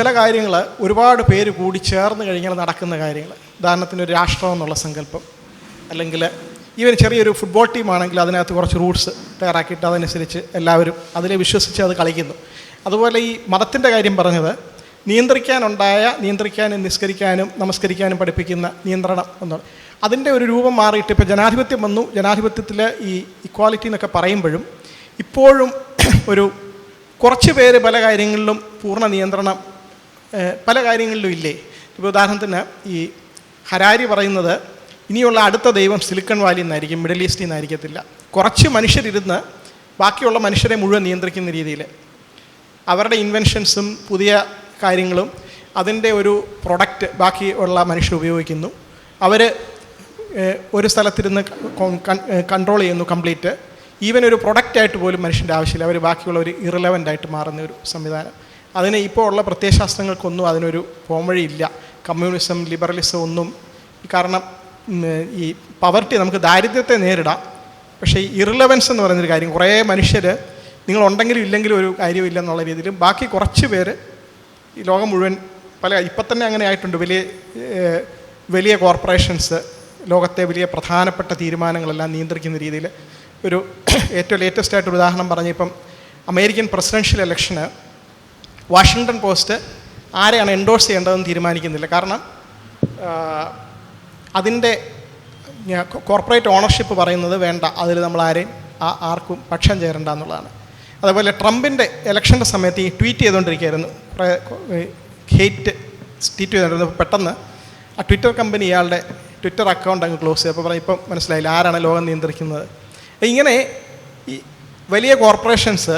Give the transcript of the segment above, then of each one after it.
ചില കാര്യങ്ങൾ ഒരുപാട് പേര് കൂടി ചേർന്ന് കഴിഞ്ഞാൽ നടക്കുന്ന കാര്യങ്ങൾ ഉദാഹരണത്തിന് ഒരു രാഷ്ട്രം എന്നുള്ള സങ്കല്പം. അല്ലെങ്കിൽ ഈവൻ ചെറിയൊരു ഫുട്ബോൾ ടീമാണെങ്കിൽ അതിനകത്ത് കുറച്ച് റൂട്ട്സ് തയ്യാറാക്കിയിട്ട് അതനുസരിച്ച് എല്ലാവരും അതിനെ വിശ്വസിച്ച് അത് കളിക്കുന്നു. അതുപോലെ ഈ മതത്തിന്റെ കാര്യം പറഞ്ഞത് നിയന്ത്രിക്കാനുണ്ടായ നിയന്ത്രിക്കാനും നിസ്കരിക്കാനും നമസ്കരിക്കാനും പഠിപ്പിക്കുന്ന നിയന്ത്രണം എന്നാണ് അതിന്റെ ഒരു രൂപം മാറിയിട്ട് ഇപ്പോൾ ജനാധിപത്യം വന്നു. ജനാധിപത്യത്തിൽ ഈ ഇക്വാലിറ്റി എന്നൊക്കെ പറയുമ്പോഴും ഇപ്പോഴും ഒരു കുറച്ച് പേര് പല കാര്യങ്ങളിലും പൂർണ നിയന്ത്രണം പല കാര്യങ്ങളിലും ഇല്ലേ? ഇപ്പോൾ ഉദാഹരണത്തിന് ഈ ഹരാരി പറയുന്നത് ഇനിയുള്ള അടുത്ത ദൈവം സിലിക്കൺ വാലി എന്നായിരിക്കും മിഡിൽ ഈസ്റ്റിൽ നിന്നായിരിക്കത്തില്ല. കുറച്ച് മനുഷ്യരിരുന്ന് ബാക്കിയുള്ള മനുഷ്യരെ മുഴുവൻ നിയന്ത്രിക്കുന്ന രീതിയിൽ. അവരുടെ ഇൻവെൻഷൻസും പുതിയ കാര്യങ്ങളും അതിന്റെ ഒരു പ്രൊഡക്റ്റ് ബാക്കിയുള്ള മനുഷ്യർ ഉപയോഗിക്കുന്നു. അവർ ഒരു സ്ഥലത്തിരുന്ന് കൺട്രോൾ ചെയ്യുന്നു കംപ്ലീറ്റ്. ഈവൻ ഒരു പ്രൊഡക്റ്റായിട്ട് പോലും മനുഷ്യന്റെ ആവശ്യമില്ല. അവർ ബാക്കിയുള്ളവർ ഇറലവന്റ് ആയിട്ട് മാറുന്ന ഒരു സംവിധാനം. അതിന് ഇപ്പോൾ ഉള്ള പ്രത്യയശാസ്ത്രങ്ങൾക്കൊന്നും അതിനൊരു പോംവഴിയില്ല കമ്മ്യൂണിസം ലിബറലിസം ഒന്നും കാരണം ഈ പവർട്ടി നമുക്ക് ദാരിദ്ര്യത്തെ നേരിടാം. പക്ഷേ ഇറിലവൻസ് എന്ന് പറയുന്നൊരു കാര്യം കുറേ മനുഷ്യർ നിങ്ങളുണ്ടെങ്കിലും ഇല്ലെങ്കിലും ഒരു കാര്യമില്ല എന്നുള്ള രീതിയിൽ ബാക്കി കുറച്ച് പേര് ഈ ലോകം മുഴുവൻ പല ഇപ്പം തന്നെ അങ്ങനെ ആയിട്ടുണ്ട്. വലിയ വലിയ കോർപ്പറേഷൻസ് ലോകത്തെ വലിയ പ്രധാനപ്പെട്ട തീരുമാനങ്ങളെല്ലാം നിയന്ത്രിക്കുന്ന രീതിയിൽ ഒരു ഏറ്റവും ലേറ്റസ്റ്റ് ആയിട്ടൊരു ഉദാഹരണം പറഞ്ഞ ഇപ്പം അമേരിക്കൻ പ്രസിഡൻഷ്യൽ ഇലക്ഷന് വാഷിങ്ടൺ പോസ്റ്റ് ആരെയാണ് എൻഡോഴ്സ് ചെയ്യേണ്ടതെന്ന് തീരുമാനിക്കുന്നില്ല. കാരണം അതിന്റെ കോർപ്പറേറ്റ് ഓണർഷിപ്പ് പറയുന്നത് വേണ്ട. അതിൽ നമ്മൾ ആരെയും ആർക്കും പക്ഷം ചേരണ്ട എന്നുള്ളതാണ്. അതേപോലെ ട്രംപിന്റെ ഇലക്ഷന്റെ സമയത്ത് ഈ ട്വീറ്റ് ചെയ്തുകൊണ്ടിരിക്കുകയായിരുന്നു. കുറേ ഹേറ്റ് ട്വീറ്റ് ചെയ്തുകൊണ്ടിരുന്നു. പെട്ടെന്ന് ആ ട്വിറ്റർ കമ്പനി ഇയാളുടെ ട്വിറ്റർ അക്കൗണ്ട് അങ്ങ് ക്ലോസ് ചെയ്തു. അപ്പോൾ പറഞ്ഞു ഇപ്പം മനസ്സിലായില്ല ആരാണ് ലോകം നിയന്ത്രിക്കുന്നത്. ഇങ്ങനെ ഈ വലിയ കോർപ്പറേഷൻസ്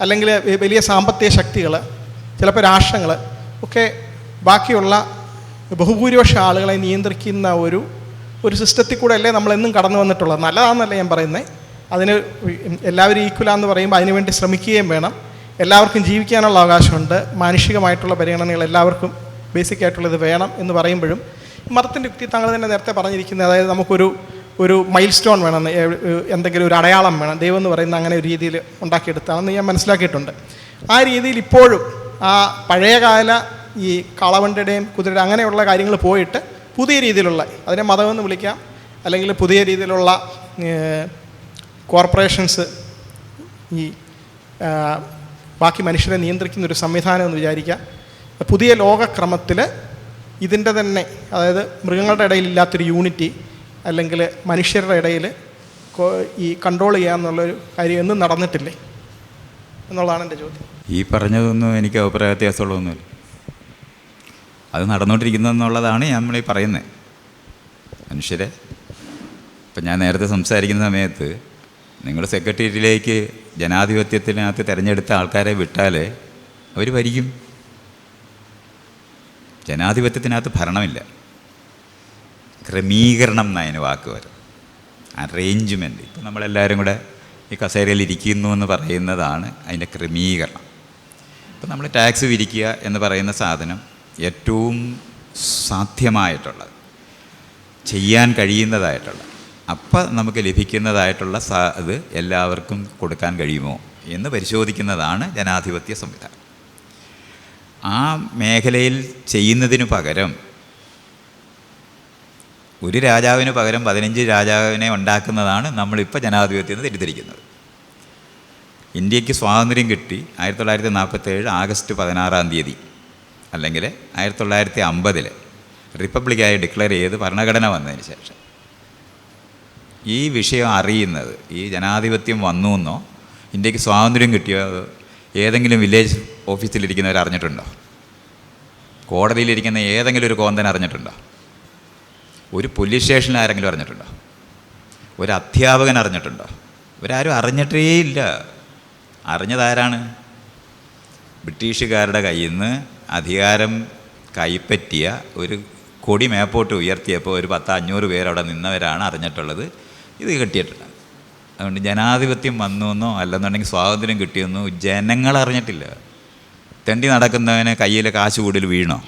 അല്ലെങ്കിൽ വലിയ സാമ്പത്തിക ശക്തികൾ ചിലപ്പോൾ രാഷ്ട്രങ്ങൾ ഒക്കെ ബാക്കിയുള്ള ബഹുഭൂരിപക്ഷ ആളുകളെ നിയന്ത്രിക്കുന്ന ഒരു ഒരു സിസ്റ്റത്തിൽ കൂടെ അല്ലേ നമ്മളെന്നും കടന്നു വന്നിട്ടുള്ളത്. നല്ലതാണെന്നല്ല ഞാൻ പറയുന്നത് അതിന് എല്ലാവരും ഈക്വലാന്ന് പറയുമ്പോൾ അതിനുവേണ്ടി ശ്രമിക്കുകയും വേണം. എല്ലാവർക്കും ജീവിക്കാനുള്ള അവകാശമുണ്ട്. മാനുഷികമായിട്ടുള്ള പരിഗണനകൾ എല്ലാവർക്കും ബേസിക് ആയിട്ടുള്ളത് വേണം എന്ന് പറയുമ്പോഴും മതത്തിന്റെ യുക്തി താങ്കൾ തന്നെ നേരത്തെ പറഞ്ഞിരിക്കുന്നത് അതായത് നമുക്കൊരു ഒരു മൈൽ സ്റ്റോൺ വേണം എന്തെങ്കിലും ഒരു അടയാളം വേണം. ദൈവം എന്ന് പറയുന്ന അങ്ങനെ ഒരു രീതിയിൽ ഉണ്ടാക്കിയെടുത്താണെന്ന് ഞാൻ മനസ്സിലാക്കിയിട്ടുണ്ട്. ആ രീതിയിൽ ഇപ്പോഴും ആ പഴയകാല ഈ കളവണ്ടയുടെയും കുതിരയുടെ അങ്ങനെയുള്ള കാര്യങ്ങൾ പോയിട്ട് പുതിയ രീതിയിലുള്ള അതിനെ മതമെന്ന് വിളിക്കാം. അല്ലെങ്കിൽ പുതിയ രീതിയിലുള്ള കോർപ്പറേഷൻസ് ഈ ബാക്കി മനുഷ്യരെ നിയന്ത്രിക്കുന്ന ഒരു സംവിധാനം എന്ന് വിചാരിക്കാം. പുതിയ ലോകക്രമത്തിൽ ഇതിന്റെ തന്നെ അതായത് മൃഗങ്ങളുടെ ഇടയിൽ ഇല്ലാത്തൊരു യൂണിറ്റി അല്ലെങ്കിൽ മനുഷ്യരുടെ ഇടയിൽ ഈ കൺട്രോൾ ചെയ്യാമെന്നുള്ളൊരു കാര്യം എന്നും നടന്നിട്ടില്ലേ? എന്നുള്ളതാണ് എന്റെ ചോദ്യം. ഈ പറഞ്ഞതൊന്നും എനിക്ക് അഭിപ്രായ വ്യത്യാസമുള്ളതൊന്നുമില്ല. അത് നടന്നുകൊണ്ടിരിക്കുന്നതെന്നുള്ളതാണ് നമ്മൾ പറയുന്നത്. മനുഷ്യരെ ഇപ്പം ഞാൻ നേരത്തെ സംസാരിക്കുന്ന സമയത്ത് നിങ്ങൾ സെക്രട്ടേറിയറ്റിലേക്ക് ജനാധിപത്യത്തിനകത്ത് തിരഞ്ഞെടുത്ത ആൾക്കാരെ വിട്ടാൽ അവർ ഭരിക്കും. ജനാധിപത്യത്തിനകത്ത് ഭരണമില്ല. ക്രമീകരണം എന്നതിന് വാക്ക് വരും അറേഞ്ച്മെന്റ് ഇപ്പം നമ്മളെല്ലാവരും കൂടെ ഈ കസേരയിൽ ഇരിക്കുന്നു എന്ന് പറയുന്നതാണ് അതിന്റെ ക്രമീകരണം. ഇപ്പം നമ്മൾ ടാക്സ് വിരിക്കുക എന്ന് പറയുന്ന സാധനം ഏറ്റവും സാധ്യമായിട്ടുള്ളത് ചെയ്യാൻ കഴിയുന്നതായിട്ടുള്ള അപ്പം നമുക്ക് ലഭിക്കുന്നതായിട്ടുള്ള സാ ഇത് എല്ലാവർക്കും കൊടുക്കാൻ കഴിയുമോ എന്ന് പരിശോധിക്കുന്നതാണ് ജനാധിപത്യ സംവിധാനം. ആ മേഖലയിൽ ചെയ്യുന്നതിന് പകരം ഒരു രാജാവിന് പകരം പതിനഞ്ച് രാജാവിനെ ഉണ്ടാക്കുന്നതാണ് നമ്മളിപ്പോൾ ജനാധിപത്യം എന്ന് തെറ്റിദ്ധരിക്കുന്നത്. ഇന്ത്യയ്ക്ക് സ്വാതന്ത്ര്യം കിട്ടി ആയിരത്തി തൊള്ളായിരത്തി നാൽപ്പത്തേഴ് ആഗസ്റ്റ് പതിനാറാം തീയതി അല്ലെങ്കിൽ ആയിരത്തി തൊള്ളായിരത്തി അമ്പതിൽ റിപ്പബ്ലിക്കായി ഡിക്ലെയർ ചെയ്ത് ഭരണഘടന വന്നതിന് ശേഷം. ഈ വിഷയം അറിയുന്നത് ഈ ജനാധിപത്യം വന്നു എന്നോ ഇന്ത്യയ്ക്ക് സ്വാതന്ത്ര്യം കിട്ടിയോ ഏതെങ്കിലും വില്ലേജ് ഓഫീസിലിരിക്കുന്നവർ അറിഞ്ഞിട്ടുണ്ടോ കോടതിയിലിരിക്കുന്ന ഏതെങ്കിലും ഒരു കോന്തൻ അറിഞ്ഞിട്ടുണ്ടോ? ഒരു പോലീസ് സ്റ്റേഷനിൽ ആരെങ്കിലും അറിഞ്ഞിട്ടുണ്ടോ? ഒരു അധ്യാപകൻ അറിഞ്ഞിട്ടുണ്ടോ? ഇവരാരും അറിഞ്ഞിട്ടേ ഇല്ല. അറിഞ്ഞതാരാണ്? ബ്രിട്ടീഷുകാരുടെ കയ്യിൽ നിന്ന് അധികാരം കൈപ്പറ്റിയ ഒരു കൊടി മേപ്പോട്ട് ഉയർത്തിയപ്പോൾ ഒരു പത്ത് അഞ്ഞൂറ് പേരവിടെ നിന്നവരാണ് അറിഞ്ഞിട്ടുള്ളത്. ഇത് കിട്ടിയിട്ടുണ്ട് അതുകൊണ്ട് ജനാധിപത്യം വന്നു എന്നോ അല്ലെന്നുണ്ടെങ്കിൽ സ്വാതന്ത്ര്യം കിട്ടിയെന്നോ ജനങ്ങൾ അറിഞ്ഞിട്ടില്ല. തെണ്ടി നടക്കുന്നവന് കയ്യിൽ കാശ് കൂടുതൽ വീണോ?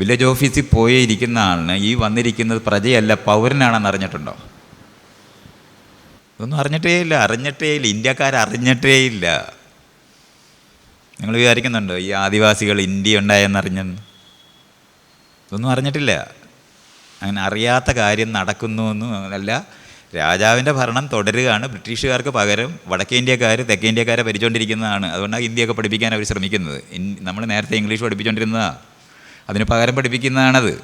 വില്ലേജ് ഓഫീസിൽ പോയി ഇരിക്കുന്ന ആളിന് ഈ വന്നിരിക്കുന്നത് പ്രജയല്ല പൗരനാണെന്ന് അറിഞ്ഞിട്ടുണ്ടോ? ഇതൊന്നും അറിഞ്ഞിട്ടേ ഇല്ല അറിഞ്ഞിട്ടേ ഇല്ല ഇന്ത്യക്കാർ അറിഞ്ഞിട്ടേ ഇല്ല. നിങ്ങൾ വിചാരിക്കുന്നുണ്ടോ ഈ ആദിവാസികൾ ഇന്ത്യ ഉണ്ടായെന്നറിഞ്ഞെന്ന് ഇതൊന്നും അറിഞ്ഞിട്ടില്ല. അങ്ങനെ അറിയാത്ത കാര്യം നടക്കുന്നു എന്നും അല്ല രാജാവിന്റെ ഭരണം തുടരുകയാണ്. ബ്രിട്ടീഷുകാർക്ക് പകരം വടക്കേ ഇന്ത്യക്കാർ തെക്കേ ഇന്ത്യക്കാരെ ഭരിച്ചുകൊണ്ടിരിക്കുന്നതാണ്. അതുകൊണ്ടാണ് ഇന്ത്യയൊക്കെ പഠിപ്പിക്കാൻ അവർ ശ്രമിക്കുന്നത്. നമ്മൾ നേരത്തെ ഇംഗ്ലീഷ് പഠിപ്പിച്ചുകൊണ്ടിരുന്നതാണ് അതിന് പകരം പഠിപ്പിക്കുന്നതാണത്.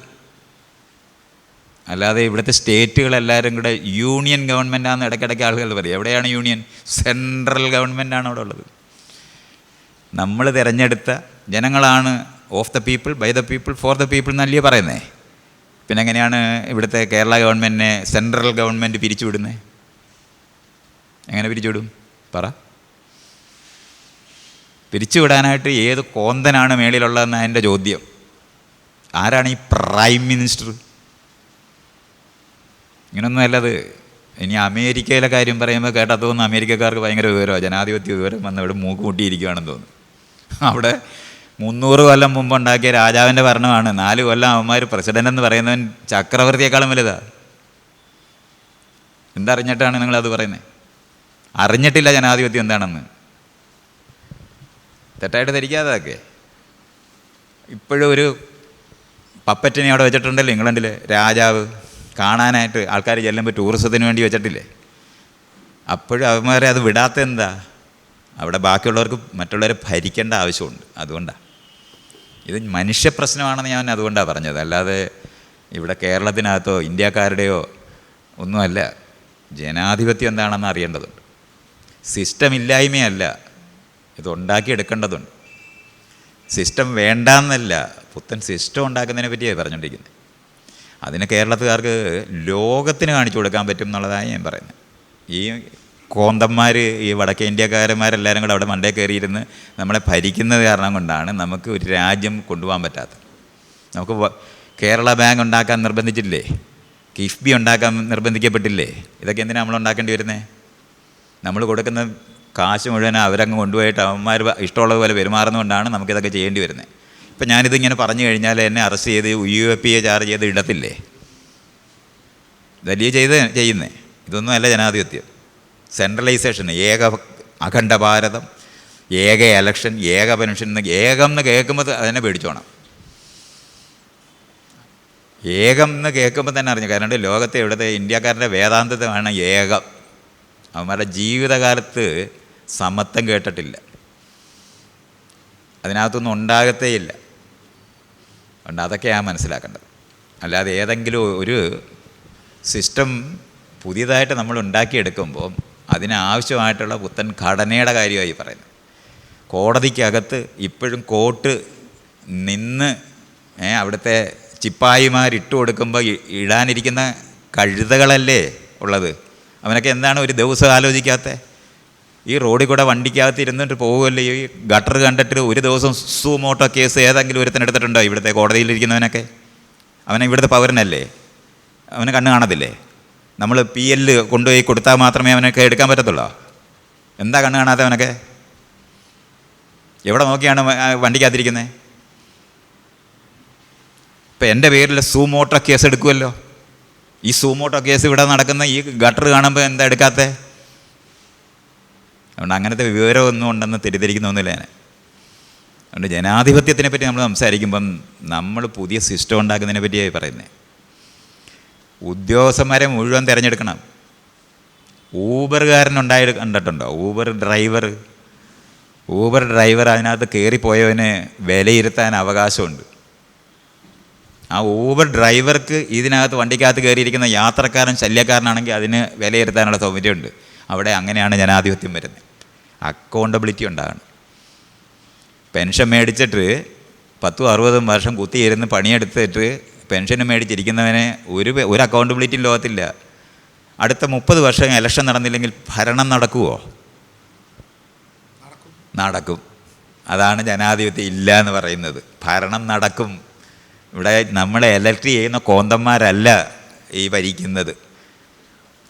അല്ലാതെ ഇവിടുത്തെ സ്റ്റേറ്റുകളെല്ലാവരും കൂടെ യൂണിയൻ ഗവൺമെന്റാന്ന് ഇടയ്ക്കിടയ്ക്ക് ആളുകൾ പറയും. എവിടെയാണ് യൂണിയൻ? സെൻട്രൽ ഗവൺമെന്റാണ് അവിടെ ഉള്ളത്. നമ്മൾ തിരഞ്ഞെടുത്ത ജനങ്ങളാണ് of the people by the people for the people എന്നല്ലേ പറയുന്നേ. പിന്നെ എങ്ങനെയാണ് ഇവിടുത്തെ കേരള ഗവൺമെന്റിനെ സെൻട്രൽ ഗവൺമെന്റ് പിരിച്ചുവിടുന്നത് എങ്ങനെ പിരിച്ചുവിടും? പറ. പിരിച്ചുവിടാനായിട്ട് ഏത് കോന്തനാണ് മേളിലുള്ളതെന്ന് എന്റെ ചോദ്യം. ആരാണ് ഈ പ്രൈം മിനിസ്റ്റർ? ഇങ്ങനൊന്നും അല്ലത് ഇനി അമേരിക്കയിലെ കാര്യം പറയുമ്പോൾ കേട്ടാ തോന്നുന്നു അമേരിക്കക്കാർക്ക് ഭയങ്കര വിവരമാണ് ജനാധിപത്യ വിവരം വന്ന് ഇവിടെ മൂക്ക് മുട്ടിയിരിക്കുകയാണെന്ന് തോന്നുന്നു. അവിടെ മുന്നൂറ് കൊല്ലം മുമ്പ് ഉണ്ടാക്കിയ രാജാവിന്റെ ഭരണമാണ്. നാല് കൊല്ലം അവന്മാർ പ്രസിഡന്റ് എന്ന് പറയുന്നവൻ ചക്രവർത്തിയേക്കാളും വലുതാ. എന്തറിഞ്ഞിട്ടാണ് നിങ്ങളത് പറയുന്നത് അറിഞ്ഞിട്ടില്ല ജനാധിപത്യം എന്താണെന്ന്. തെറ്റായിട്ട് ധരിക്കാതെ ഇപ്പോഴും ഒരു പപ്പറ്റിനെ അവിടെ വെച്ചിട്ടുണ്ടല്ലോ ഇംഗ്ലണ്ടിൽ രാജാവ് കാണാനായിട്ട് ആൾക്കാർ ചെല്ലുമ്പോൾ ടൂറിസത്തിന് വേണ്ടി വെച്ചിട്ടില്ലേ? അപ്പോഴും അവന്മാരെ അത് വിടാത്ത എന്താ? അവിടെ ബാക്കിയുള്ളവർക്ക് മറ്റുള്ളവരെ ഭരിക്കേണ്ട ആവശ്യമുണ്ട്. അതുകൊണ്ടാണ് ഇത് മനുഷ്യ പ്രശ്നമാണെന്ന് ഞാൻ അതുകൊണ്ടാണ് പറഞ്ഞത്. അല്ലാതെ ഇവിടെ കേരളത്തിനകത്തോ ഇന്ത്യക്കാരുടെയോ ഒന്നുമല്ല. ജനാധിപത്യം എന്താണെന്ന് അറിയേണ്ടതുണ്ട്. സിസ്റ്റം ഇല്ലായ്മയല്ല. ഇത് ഉണ്ടാക്കിയെടുക്കേണ്ടതുണ്ട്. സിസ്റ്റം വേണ്ടാന്നല്ല. പുത്തൻ സിസ്റ്റം ഉണ്ടാക്കുന്നതിനെ പറ്റിയാണ് പറഞ്ഞുകൊണ്ടിരിക്കുന്നത് അതിന് കേരളത്തുകാർക്ക് ലോകത്തിന് കാണിച്ചു കൊടുക്കാൻ പറ്റും എന്നുള്ളതാണ് ഞാൻ പറയുന്നത് ഈ കോന്തന്മാർ ഈ വടക്കേ ഇന്ത്യക്കാരന്മാരെല്ലാവരും കൂടെ അവിടെ മണ്ടേ കയറിയിരുന്ന് നമ്മളെ ഭരിക്കുന്നത് കാരണം കൊണ്ടാണ് നമുക്ക് ഒരു രാജ്യം കൊണ്ടുപോകാൻ പറ്റാത്തത്. നമുക്ക് കേരള ബാങ്ക് ഉണ്ടാക്കാൻ നിർബന്ധിച്ചില്ലേ? കിഫ്ബി ഉണ്ടാക്കാൻ നിർബന്ധിക്കപ്പെട്ടില്ലേ? ഇതൊക്കെ എന്തിനാണ് നമ്മൾ ഉണ്ടാക്കേണ്ടി വരുന്നത് നമ്മൾ കൊടുക്കുന്ന കാശ് മുഴുവൻ അവരങ്ങ് കൊണ്ടുപോയിട്ട് അവന്മാർ ഇഷ്ടമുള്ളത് പോലെ പെരുമാറുന്നതുകൊണ്ടാണ് നമുക്കിതൊക്കെ ചെയ്യേണ്ടി വരുന്നത് ഇപ്പം ഞാനിതിങ്ങനെ പറഞ്ഞു കഴിഞ്ഞാൽ എന്നെ അറസ്റ്റ് ചെയ്ത് U A P A charge ചെയ്ത് ഇടത്തില്ലേ? വലിയ ചെയ്ത് ചെയ്യുന്നേ. ഇതൊന്നും അല്ല ജനാധിപത്യം. സെൻട്രലൈസേഷൻ ഏക അഖണ്ഡ ഭാരതം ഏക എലക്ഷൻ ഏക പെൻഷൻ ഏകം എന്ന് കേൾക്കുമ്പോൾ അതിനെ പേടിച്ചോണം. ഏകം എന്ന് കേൾക്കുമ്പോൾ തന്നെ അറിഞ്ഞു. കാരണം ലോകത്തെ ഇവിടുത്തെ ഇന്ത്യക്കാരുടെ വേദാന്തമാണ് ഏകം. അവന്മാരുടെ ജീവിതകാലത്ത് സമത്വം കേട്ടിട്ടില്ല. അതിനകത്തൊന്നും ഉണ്ടാകത്തേയില്ല. അതുകൊണ്ട് അതൊക്കെയാണ് മനസ്സിലാക്കേണ്ടത്. അല്ലാതെ ഏതെങ്കിലും ഒരു സിസ്റ്റം പുതിയതായിട്ട് നമ്മൾ ഉണ്ടാക്കിയെടുക്കുമ്പോൾ അതിനാവശ്യമായിട്ടുള്ള പുത്തൻ ഘടനയുടെ കാര്യമായി പറയുന്നത്. കോടതിക്കകത്ത് ഇപ്പോഴും കോട്ട് നിന്ന് അവിടുത്തെ ചിപ്പായിമാരിട്ട് കൊടുക്കുമ്പോൾ ഇടാനിരിക്കുന്ന കഴുതകളല്ലേ ഉള്ളത്? അവനൊക്കെ എന്താണ് ഒരു ദിവസം ആലോചിക്കാത്ത ഈ റോഡിൽ കൂടെ വണ്ടിക്കകത്ത് ഇരുന്നിട്ട് പോകുമല്ലോ ഈ ഗട്ടർ കണ്ടിട്ട് ഒരു ദിവസം സൂമോട്ടോ കേസ് ഏതെങ്കിലും ഒരുത്തിന് എടുത്തിട്ടുണ്ടോ ഇവിടുത്തെ കോടതിയിലിരിക്കുന്നവനൊക്കെ അവനെ ഇവിടുത്തെ പൗരനല്ലേ? അവനെ കണ്ണ് കാണത്തില്ലേ? നമ്മൾ പി എൽ കൊണ്ടുപോയി കൊടുത്താൽ മാത്രമേ അവനൊക്കെ എടുക്കാൻ പറ്റത്തുള്ളൂ? എന്താ കണ്ണ് കാണാത്തവനൊക്കെ എവിടെ നോക്കിയാണ് വണ്ടിക്കകത്തിരിക്കുന്നത് ഇപ്പം എന്റെ പേരിൽ സൂമോട്ടോ കേസ് എടുക്കുമല്ലോ ഈ സൂമോട്ടോ കേസ് ഇവിടെ നടക്കുന്ന ഈ ഗട്ടർ കാണുമ്പോൾ എന്താ എടുക്കാത്തത് അതുകൊണ്ട് അങ്ങനത്തെ വിവരമൊന്നും ഉണ്ടെന്ന് തെറ്റിദ്ധരിക്കുന്നൊന്നുമില്ല ഞാൻ. അതുകൊണ്ട് ജനാധിപത്യത്തിനെ പറ്റി നമ്മൾ സംസാരിക്കുമ്പം നമ്മൾ പുതിയ സിസ്റ്റം ഉണ്ടാക്കുന്നതിനെ പറ്റിയായി പറയുന്നത് ഉദ്യോഗസ്ഥന്മാരെ മുഴുവൻ തിരഞ്ഞെടുക്കണം. ഊബറുകാരനുണ്ടായി കണ്ടിട്ടുണ്ടോ? ഊബർ ഡ്രൈവർ ഊബർ ഡ്രൈവർ അതിനകത്ത് കയറിപ്പോയവന് വിലയിരുത്താൻ അവകാശമുണ്ട്. ആ ഊബർ ഡ്രൈവർക്ക് ഇതിനകത്ത് വണ്ടിക്കകത്ത് കയറിയിരിക്കുന്ന യാത്രക്കാരൻ ശല്യക്കാരനാണെങ്കിൽ അതിന് വിലയിരുത്താനുള്ള സൗകര്യമുണ്ട്. അവിടെ അങ്ങനെയാണ് ജനാധിപത്യം വരുന്നത്. അക്കൗണ്ടബിലിറ്റി ഉണ്ടാകണം. പെൻഷൻ മേടിച്ചിട്ട് പത്തും അറുപതും വർഷം കുത്തിയിരുന്ന് പണിയെടുത്തിട്ട് പെൻഷൻ മേടിച്ചിരിക്കുന്നവനെ ഒരു ഒരു അക്കൗണ്ടബിലിറ്റിയും ലോകത്തില്ല. അടുത്ത മുപ്പത് വർഷം ഇലക്ഷൻ നടന്നില്ലെങ്കിൽ ഭരണം നടക്കുമോ നടക്കും. അതാണ് ജനാധിപത്യം ഇല്ല എന്ന് പറയുന്നത്. ഭരണം നടക്കും. ഇവിടെ നമ്മളെ എലക്ട് ചെയ്യുന്ന കോന്തന്മാരല്ല ഈ ഭരിക്കുന്നത്.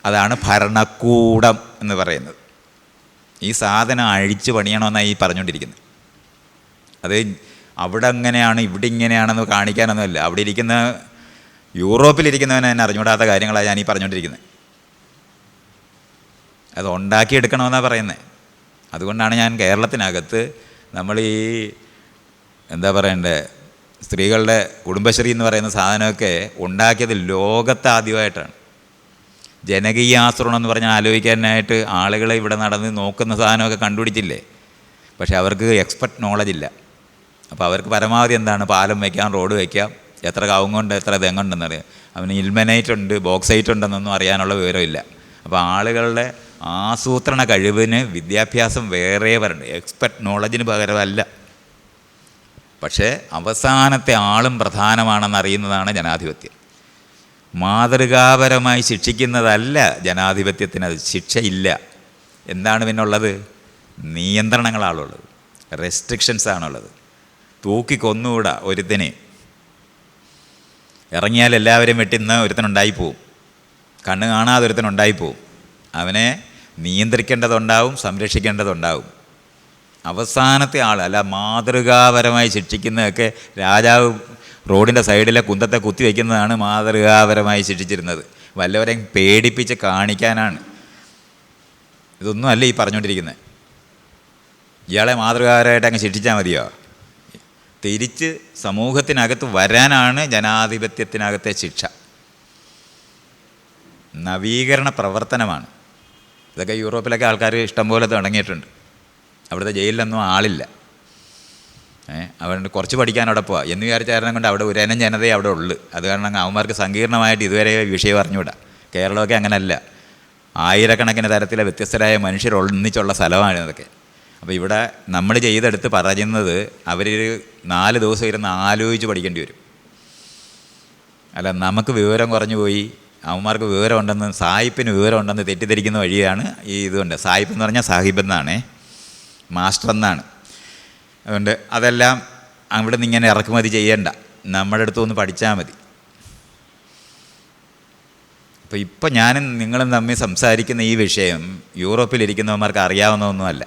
അതാണ് ഭരണകൂടം എന്ന് പറയുന്നത്. ഈ സാധനം അഴിച്ച് പണിയണമെന്നാണ് ഈ പറഞ്ഞുകൊണ്ടിരിക്കുന്നത്. അത് അവിടെ അങ്ങനെയാണ് ഇവിടെ ഇങ്ങനെയാണെന്ന് കാണിക്കാനൊന്നുമല്ല. അവിടെ ഇരിക്കുന്ന യൂറോപ്പിലിരിക്കുന്നവന് തന്നെ അറിഞ്ഞുകൂടാത്ത കാര്യങ്ങളാണ് ഞാൻ ഈ പറഞ്ഞുകൊണ്ടിരിക്കുന്നത്. അത് ഉണ്ടാക്കിയെടുക്കണമെന്നാണ് പറയുന്നത്. അതുകൊണ്ടാണ് ഞാൻ കേരളത്തിനകത്ത് നമ്മൾ ഈ എന്താ പറയണ്ടേ സ്ത്രീകളുടെ കുടുംബശ്രീ എന്ന് പറയുന്ന സാധനമൊക്കെ ഉണ്ടാക്കിയത് ലോകത്ത് ആദ്യമായിട്ടാണ് ജനകീയ ആസൂത്രണം എന്ന് പറഞ്ഞാൽ ആലോചിക്കാനായിട്ട് ആളുകളെ ഇവിടെ നടന്ന് നോക്കുന്ന സാധനമൊക്കെ കണ്ടുപിടിച്ചില്ലേ? പക്ഷേ അവർക്ക് എക്സ്പെർട്ട് നോളജ് ഇല്ല. അപ്പോൾ അവർക്ക് പരമാവധി എന്താണ്? പാലം വയ്ക്കാം റോഡ് വയ്ക്കാം എത്ര കവുങ്ങുണ്ട് എത്ര തെങ്ങുണ്ടെന്നറിയാം അവന് ഇൽമനൈറ്റ് ഉണ്ട് ബോക്സൈറ്റ് ഉണ്ടെന്നൊന്നും അറിയാനുള്ള വിവരമില്ല. അപ്പോൾ ആളുകളുടെ ആസൂത്രണ കഴിവിന് വിദ്യാഭ്യാസം വേറെ വരണ്ട്. എക്സ്പെർട്ട് നോളജിന് പകരമല്ല. പക്ഷേ അവസാനത്തെ ആളും പ്രധാനമാണെന്ന് അറിയുന്നതാണ് ജനാധിപത്യം. മാതൃകാപരമായി ശിക്ഷിക്കുന്നതല്ല ജനാധിപത്യത്തിന് അത് ശിക്ഷയില്ല. എന്താണ് പിന്നുള്ളത്? നിയന്ത്രണങ്ങളാണുള്ളത്. റെസ്ട്രിക്ഷൻസ് ആണുള്ളത് തൂക്കി കൊന്നുകൂടാ ഒരുത്തിനെ ഇറങ്ങിയാൽ എല്ലാവരും വെട്ടിന്ന് ഒരുത്തനുണ്ടായിപ്പോവും കണ്ണ് കാണാതെ ഒരുത്തനുണ്ടായിപ്പോവും അവനെ നിയന്ത്രിക്കേണ്ടതുണ്ടാവും സംരക്ഷിക്കേണ്ടതുണ്ടാവും. അവസാനത്തെ ആൾ അല്ല മാതൃകാപരമായി ശിക്ഷിക്കുന്നതൊക്കെ രാജാവ് റോഡിന്റെ സൈഡിലെ കുന്തത്തെ കുത്തി വയ്ക്കുന്നതാണ് മാതൃകാപരമായി ശിക്ഷിച്ചിരുന്നത്. വല്ലവരെയും പേടിപ്പിച്ച് കാണിക്കാനാണ്. ഇതൊന്നും അല്ല ഈ പറഞ്ഞുകൊണ്ടിരിക്കുന്നത് ഇയാളെ മാതൃകാപരമായിട്ട് അങ്ങ് ശിക്ഷിച്ചാൽ മതിയോ? തിരിച്ച് സമൂഹത്തിനകത്ത് വരാനാണ് ജനാധിപത്യത്തിനകത്തെ ശിക്ഷ. നവീകരണ പ്രവർത്തനമാണ്. ഇതൊക്കെ യൂറോപ്പിലൊക്കെ ആൾക്കാർ ഇഷ്ടംപോലെ തുടങ്ങിയിട്ടുണ്ട്. അവിടുത്തെ ജയിലിലൊന്നും ആളില്ല. ഏ കുറച്ച് പഠിക്കാൻ അവിടെ പോവാം. എന്ന് വിചാരിച്ച കാരണം കൊണ്ട് അവിടെ ഒരു ഇനം ജനതയെ അവിടെ ഉള്ളു. അത് കാരണം അവന്മാർക്ക് സങ്കീർണമായിട്ട് ഇതുവരെ വിഷയം അറിഞ്ഞുകൂടാ. കേരളമൊക്കെ അങ്ങനല്ല. ആയിരക്കണക്കിന് തരത്തിലെ വ്യത്യസ്തരായ മനുഷ്യർ ഒന്നിച്ചുള്ള സ്ഥലമാണ് ഇതൊക്കെ. അപ്പോൾ ഇവിടെ നമ്മൾ ചെയ്തെടുത്ത് പറയുന്നത് അവരൊരു നാല് ദിവസം ഇരുന്ന് ആലോചിച്ച് പഠിക്കേണ്ടി വരും. അല്ല നമുക്ക് വിവരം കുറഞ്ഞു പോയി. അവന്മാർക്ക് വിവരമുണ്ടെന്ന് സായിപ്പിന് വിവരമുണ്ടെന്ന് തെറ്റിദ്ധരിക്കുന്ന വഴിയാണ് ഈ ഇതുകൊണ്ട് സായിപ്പ് എന്ന് പറഞ്ഞാൽ സാഹിബ് എന്നാണേ. മാസ്റ്റർ എന്നാണ്. അതുകൊണ്ട് അതെല്ലാം അവിടെ നിന്ന് ഇങ്ങനെ ഇറക്കുമതി ചെയ്യേണ്ട. നമ്മുടെ അടുത്ത് ഒന്ന് പഠിച്ചാൽ മതി. അപ്പോൾ ഇപ്പം ഞാനും നിങ്ങളും തമ്മിൽ സംസാരിക്കുന്ന ഈ വിഷയം യൂറോപ്പിലിരിക്കുന്നവന്മാർക്ക് അറിയാവുന്നതൊന്നുമല്ല.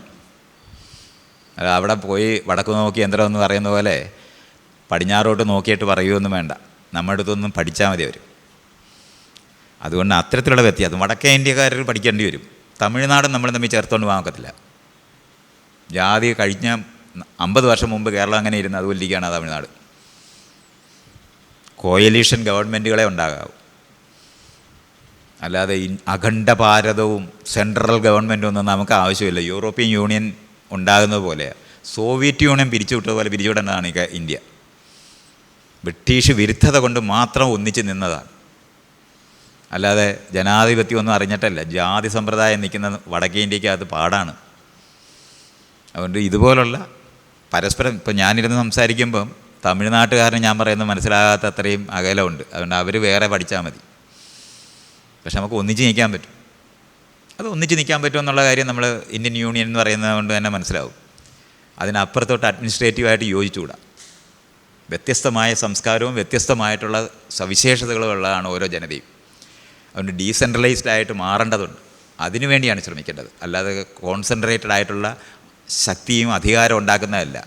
അവിടെ പോയി വടക്ക് നോക്കി യന്ത്രം എന്ന് പറയുന്ന പോലെ പടിഞ്ഞാറോട്ട് നോക്കിയിട്ട് പറയുമൊന്നും വേണ്ട. നമ്മുടെ അടുത്തൊന്നും പഠിച്ചാൽ മതി അവർ അതുകൊണ്ട് അത്തരത്തിലുള്ള വ്യത്യാസം. വടക്കേ ഇന്ത്യക്കാർ പഠിക്കേണ്ടി വരും. തമിഴ്നാടും നമ്മൾ തമ്മിൽ ചേർത്തുകൊണ്ട് പോകാൻ ജാതി കഴിഞ്ഞ അമ്പത് വർഷം മുമ്പ് കേരളം അങ്ങനെ ഇരുന്ന് അതുപോലിരിക്കുകയാണ് തമിഴ്നാട്. കോയലീഷൻ ഗവൺമെന്റുകളെ ഉണ്ടാകാവൂ. അല്ലാതെ അഖണ്ഡ ഭാരതവും സെൻട്രൽ ഗവൺമെന്റും ഒന്നും നമുക്ക് ആവശ്യമില്ല. യൂറോപ്യൻ യൂണിയൻ ഉണ്ടാകുന്നത് പോലെ സോവിയറ്റ് യൂണിയൻ പിരിച്ചുവിട്ടത് പോലെ പിരിച്ചുവിടേണ്ടതാണ് ഇന്ത്യ. ബ്രിട്ടീഷ് വിരുദ്ധത കൊണ്ട് മാത്രം ഒന്നിച്ച് നിന്നതാണ്. അല്ലാതെ ജനാധിപത്യം ഒന്നും അറിഞ്ഞിട്ടല്ല. ജാതി സമ്പ്രദായം നിൽക്കുന്ന വടക്കേ ഇന്ത്യയ്ക്ക് അത് പാടാണ്. അതുകൊണ്ട് ഇതുപോലുള്ള പരസ്പരം ഇപ്പം ഞാനിരുന്ന് സംസാരിക്കുമ്പം തമിഴ്നാട്ടുകാരന് ഞാൻ പറയുന്നത് മനസ്സിലാകാത്ത അത്രയും അകലമുണ്ട്. അതുകൊണ്ട് അവർ വേറെ പഠിച്ചാൽ മതി. പക്ഷെ നമുക്ക് ഒന്നിച്ച് നിൽക്കാൻ പറ്റും. അത് ഒന്നിച്ച് നിൽക്കാൻ പറ്റും എന്നുള്ള കാര്യം നമ്മൾ ഇന്ത്യൻ യൂണിയൻ എന്ന് പറയുന്നത് കൊണ്ട് തന്നെ മനസ്സിലാവും. അതിനപ്പുറത്തോട്ട് അഡ്മിനിസ്ട്രേറ്റീവായിട്ട് യോജിച്ചുകൂടാ. വ്യത്യസ്തമായ സംസ്കാരവും വ്യത്യസ്തമായിട്ടുള്ള സവിശേഷതകളും ഉള്ളതാണ് ഓരോ ജനതയും. അതുകൊണ്ട് ഡീസെൻട്രലൈസ്ഡ് ആയിട്ട് മാറേണ്ടതുണ്ട്. അതിനുവേണ്ടിയാണ് ശ്രമിക്കേണ്ടത്. അല്ലാതെ കോൺസെൻട്രേറ്റഡ് ആയിട്ടുള്ള ശക്തിയും അധികാരവും ഉണ്ടാക്കുന്നതല്ല.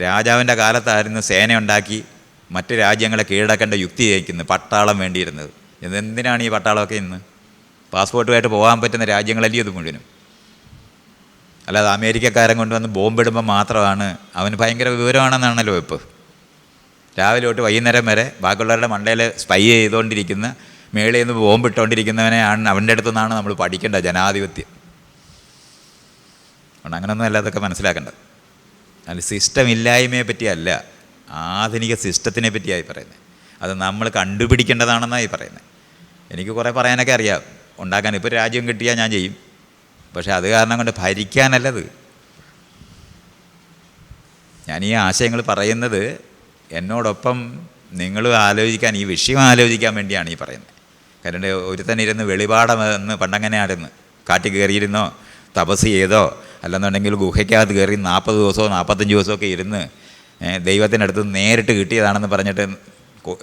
രാജാവിന്റെ കാലത്തായിരുന്നു സേന ഉണ്ടാക്കി മറ്റ് രാജ്യങ്ങളെ കീഴടക്കേണ്ട യുക്തി ജയിക്കുന്നത് പട്ടാളം വേണ്ടിയിരുന്നത്. എന്തിനാണ് ഈ പട്ടാളമൊക്കെ ഇന്ന്? പാസ്പോർട്ടുമായിട്ട് പോകാൻ പറ്റുന്ന രാജ്യങ്ങളല്ലേ ഇത് മുഴുവനും? അല്ലാതെ അമേരിക്കക്കാരൻ കൊണ്ടുവന്ന് ബോംബിടുമ്പോൾ മാത്രമാണ്. അവന് ഭയങ്കര വിവരമാണെന്നാണല്ലോ ഇപ്പോൾ രാവിലെ തൊട്ട് വൈകുന്നേരം വരെ ബാക്കിയുള്ളവരുടെ മണ്ടയിൽ സ്പൈ ചെയ്തുകൊണ്ടിരിക്കുന്ന മേളിൽ നിന്ന് ബോംബിട്ടുകൊണ്ടിരിക്കുന്നവനെയാണ് അവന്റെ അടുത്തു നിന്നാണ് നമ്മൾ പഠിക്കേണ്ടത് ജനാധിപത്യം. അതുകൊണ്ട് അങ്ങനൊന്നും അല്ല അതൊക്കെ മനസ്സിലാക്കേണ്ടത്. അതിൽ സിസ്റ്റം ഇല്ലായ്മയെ പറ്റിയല്ല ആധുനിക സിസ്റ്റത്തിനെ പറ്റിയായി പറയുന്നത്. അത് നമ്മൾ കണ്ടുപിടിക്കേണ്ടതാണെന്നായി പറയുന്നത്. എനിക്ക് കുറേ പറയാനൊക്കെ അറിയാം. ഉണ്ടാക്കാൻ ഇപ്പോൾ രാജ്യം കിട്ടിയാൽ ഞാൻ ചെയ്യും. പക്ഷേ അത് കാരണം കൊണ്ട് ഭരിക്കാനല്ലത്. ഞാൻ ഈ ആശയങ്ങൾ പറയുന്നത് എന്നോടൊപ്പം നിങ്ങൾ ആലോചിക്കാൻ ഈ വിഷയം ആലോചിക്കാൻ വേണ്ടിയാണ് ഈ പറയുന്നത്. കാരണം ഒരു തന്നെ ഇരുന്ന് വെളിപാടം എന്ന് കാട്ടി കാട്ടിൽ കയറിയിരുന്നോ? തപസ് ചെയ്തോ? അല്ലെന്നുണ്ടെങ്കിൽ ഗുഹയ്ക്കകത്ത് കയറി നാൽപ്പത് ദിവസമോ നാൽപ്പത്തഞ്ച് ദിവസമൊക്കെ ഇരുന്ന് അടുത്ത് നേരിട്ട് കിട്ടിയതാണെന്ന് പറഞ്ഞിട്ട്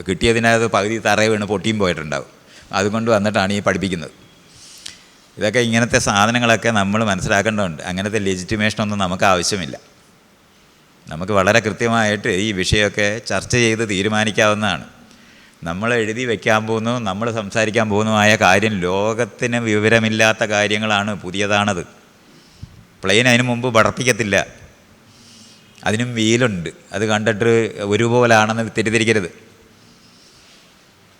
കിട്ടിയതിനകത്ത് പകുതി തറയെ വീണ് പൊട്ടിയും പോയിട്ടുണ്ടാവും. അതുകൊണ്ട് വന്നിട്ടാണ് ഈ പഠിപ്പിക്കുന്നത്. ഇതൊക്കെ ഇങ്ങനത്തെ സാധനങ്ങളൊക്കെ നമ്മൾ മനസ്സിലാക്കേണ്ടതുണ്ട്. അങ്ങനത്തെ ലെജിറ്റിമേഷനൊന്നും നമുക്ക് ആവശ്യമില്ല. നമുക്ക് വളരെ കൃത്യമായിട്ട് ഈ വിഷയമൊക്കെ ചർച്ച ചെയ്ത് തീരുമാനിക്കാവുന്നതാണ്. നമ്മൾ എഴുതി വയ്ക്കാൻ പോകുന്നു നമ്മൾ സംസാരിക്കാൻ പോകുന്നതുമായ കാര്യം ലോകത്തിന് വിവരമില്ലാത്ത കാര്യങ്ങളാണ് പുതിയതാണത്. പ്ലെയിൻ അതിന് മുമ്പ് പടർപ്പിക്കത്തില്ല അതിനും വീലുണ്ട് അത് കണ്ടിട്ട് ഒരുപോലാണെന്ന് തെറ്റിദ്ധരിക്കരുത്.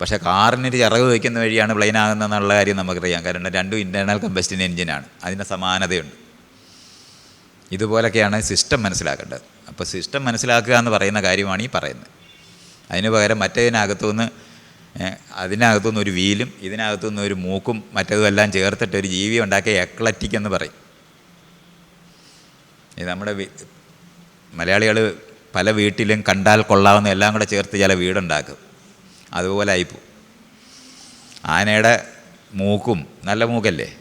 പക്ഷേ കാറിനൊരു ചിറക് വയ്ക്കുന്ന വഴിയാണ് പ്ലെയിൻ ആകുന്നതെന്നുള്ള കാര്യം നമുക്കറിയാം. കാരണം രണ്ടും ഇന്റേർണൽ കമ്പസ്റ്റിൻ എൻജിനാണ് അതിന് സമാനതയുണ്ട്. ഇതുപോലൊക്കെയാണ് സിസ്റ്റം മനസ്സിലാക്കേണ്ടത്. അപ്പോൾ സിസ്റ്റം മനസ്സിലാക്കുക എന്ന് പറയുന്ന കാര്യമാണ് ഈ പറയുന്നത്. അതിന് പകരം മറ്റേതിനകത്തുനിന്ന് അതിനകത്തുനിന്ന് ഒരു വീലും ഇതിനകത്തുനിന്ന് ഒരു മൂക്കും മറ്റതുമെല്ലാം ചേർത്തിട്ട് ഒരു ജീവി ഉണ്ടാക്കിയ എക്ലറ്റിക് എന്ന് പറയും. നമ്മുടെ മലയാളികൾ പല വീട്ടിലും കണ്ടാൽ കൊള്ളാവുന്ന എല്ലാം കൂടെ ചേർത്ത് ചില വീടുണ്ടാക്കും. അതുപോലെ ആയിപ്പോ. ആനയുടെ മൂക്കും നല്ല മൂക്കല്ലേ?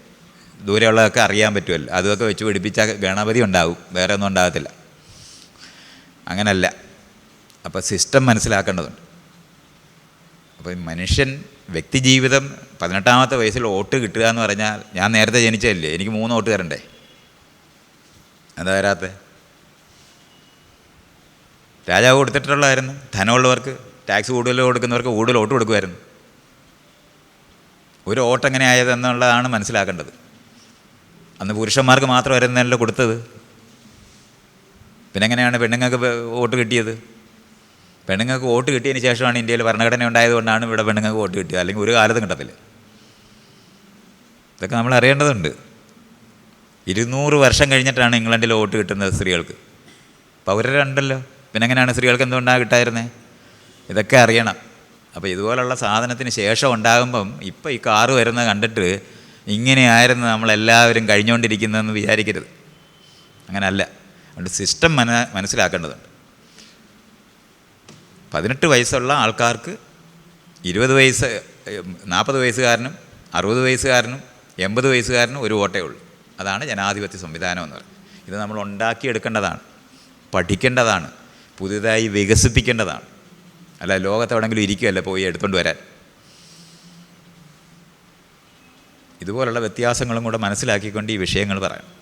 ദൂരെയുള്ളതൊക്കെ അറിയാൻ പറ്റുമല്ലോ. അതൊക്കെ വെച്ച് പിടിപ്പിച്ചാൽ ഗണപതി ഉണ്ടാവും. വേറെ ഒന്നും ഉണ്ടാകത്തില്ല. അങ്ങനല്ല. അപ്പോൾ സിസ്റ്റം മനസ്സിലാക്കേണ്ടതുണ്ട്. അപ്പോൾ മനുഷ്യൻ വ്യക്തിജീവിതം പതിനെട്ടാമത്തെ വയസ്സിൽ വോട്ട് കിട്ടുക എന്ന് പറഞ്ഞാൽ ഞാൻ നേരത്തെ ജനിച്ചതല്ലേ? എനിക്ക് മൂന്ന് വോട്ട് തരണ്ടേ? എന്താ വരാത്ത? രാജാവ് കൊടുത്തിട്ടുള്ളതായിരുന്നു. ധനമുള്ളവർക്ക് ടാക്സ് കൂടുതൽ കൊടുക്കുന്നവർക്ക് കൂടുതൽ വോട്ട് കൊടുക്കുമായിരുന്നു. ഒരു വോട്ട് എങ്ങനെ ആയതെന്നുള്ളതാണ് മനസ്സിലാക്കേണ്ടത്. അന്ന് പുരുഷന്മാർക്ക് മാത്രമായിരുന്നല്ലോ കൊടുത്തത്. പിന്നെ എങ്ങനെയാണ് പെണ്ണുങ്ങൾക്ക് വോട്ട് കിട്ടിയത്? പെണ്ണുങ്ങൾക്ക് വോട്ട് കിട്ടിയതിന് ശേഷമാണ് ഇന്ത്യയിൽ ഭരണഘടന ഉണ്ടായതുകൊണ്ടാണ് ഇവിടെ പെണ്ണുങ്ങൾക്ക് വോട്ട് കിട്ടിയത്. അല്ലെങ്കിൽ ഒരു കാലത്തും കിട്ടത്തില്ല. ഇതൊക്കെ നമ്മൾ അറിയേണ്ടതുണ്ട്. ഇരുന്നൂറ് വർഷം കഴിഞ്ഞിട്ടാണ് ഇംഗ്ലണ്ടിൽ വോട്ട് കിട്ടുന്നത് സ്ത്രീകൾക്ക്. പൗരരുണ്ടല്ലോ പിന്നെ എങ്ങനെയാണ് സ്ത്രീകൾക്ക് എന്തുകൊണ്ടാണ് കിട്ടായിരുന്നത് ഇതൊക്കെ അറിയണം. അപ്പോൾ ഇതുപോലുള്ള സാധനത്തിന് ശേഷം ഉണ്ടാകുമ്പം ഇപ്പം ഈ കാറ് വരുന്നത് കണ്ടിട്ട് ഇങ്ങനെയായിരുന്നു നമ്മളെല്ലാവരും കഴിഞ്ഞുകൊണ്ടിരിക്കുന്നതെന്ന് വിചാരിക്കരുത്. അങ്ങനല്ല. അതുകൊണ്ട് സിസ്റ്റം മന മനസ്സിലാക്കേണ്ടതുണ്ട്. പതിനെട്ട് വയസ്സുള്ള ആൾക്കാർക്ക് ഇരുപത് വയസ്സ് നാൽപ്പത് വയസ്സുകാരനും അറുപത് വയസ്സുകാരനും എൺപത് വയസ്സുകാരനും ഒരു വോട്ടേ ഉള്ളൂ. അതാണ് ജനാധിപത്യ സംവിധാനം എന്ന് പറയുന്നത്. ഇത് നമ്മൾ ഉണ്ടാക്കിയെടുക്കേണ്ടതാണ് പഠിക്കേണ്ടതാണ് പുതിയതായി വികസിപ്പിക്കേണ്ടതാണ്. അല്ല ലോകത്തെവിടെങ്കിലും ഇരിക്കുകയല്ല പോയി എടുത്തുകൊണ്ട് വരാൻ? ഇതുപോലുള്ള വ്യത്യാസങ്ങളും കൂടെ മനസ്സിലാക്കിക്കൊണ്ട് ഈ വിഷയങ്ങൾ പറയാം.